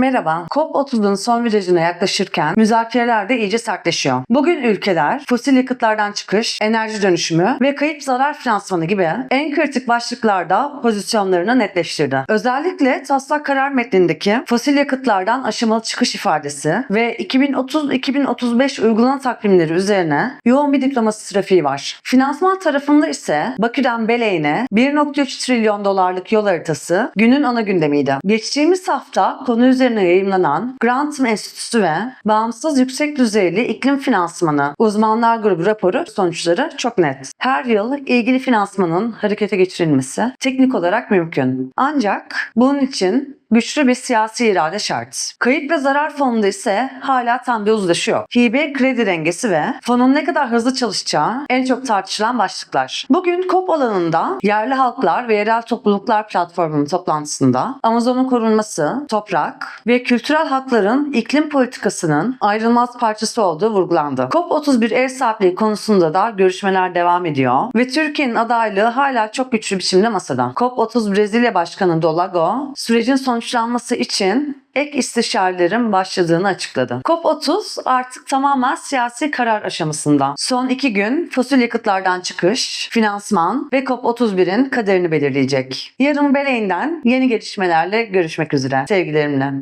Merhaba. COP30'un son virajına yaklaşırken müzakereler de iyice sertleşiyor. Bugün ülkeler fosil yakıtlardan çıkış, enerji dönüşümü ve kayıp zarar finansmanı gibi en kritik başlıklarda pozisyonlarını netleştirdi. Özellikle taslak karar metnindeki fosil yakıtlardan aşamalı çıkış ifadesi ve 2030-2035 uygulama takvimleri üzerine yoğun bir diplomasi trafiği var. Finansman tarafında ise Bakü'den Beleyne 1.3 trilyon dolarlık yol haritası günün ana gündemiydi. Geçtiğimiz hafta konu üzerine yayımlanan Grantham Enstitüsü ve Bağımsız Yüksek Düzeyli İklim Finansmanı Uzmanlar Grubu raporu sonuçları çok net. Her yıl ilgili finansmanın harekete geçirilmesi teknik olarak mümkün. Ancak bunun için güçlü bir siyasi irade şart. Kayıp ve zarar fonunda ise hala tam bir uzlaşı yok. Hibe kredi dengesi ve fonun ne kadar hızlı çalışacağı en çok tartışılan başlıklar. Bugün COP alanında yerli halklar ve yerel topluluklar platformunun toplantısında Amazon'un korunması, toprak ve kültürel hakların iklim politikasının ayrılmaz parçası olduğu vurgulandı. COP31 ev sahipliği konusunda da görüşmeler devam ediyor ve Türkiye'nin adaylığı hala çok güçlü biçimde masada. COP30 Brezilya Başkanı Dolago sürecin sonuçlanması için ek istişarelerin başladığını açıkladı. COP30 artık tamamen siyasi karar aşamasında. Son iki gün fosil yakıtlardan çıkış, finansman ve COP31'in kaderini belirleyecek. Yarın Beley'den yeni gelişmelerle görüşmek üzere. Sevgilerimle.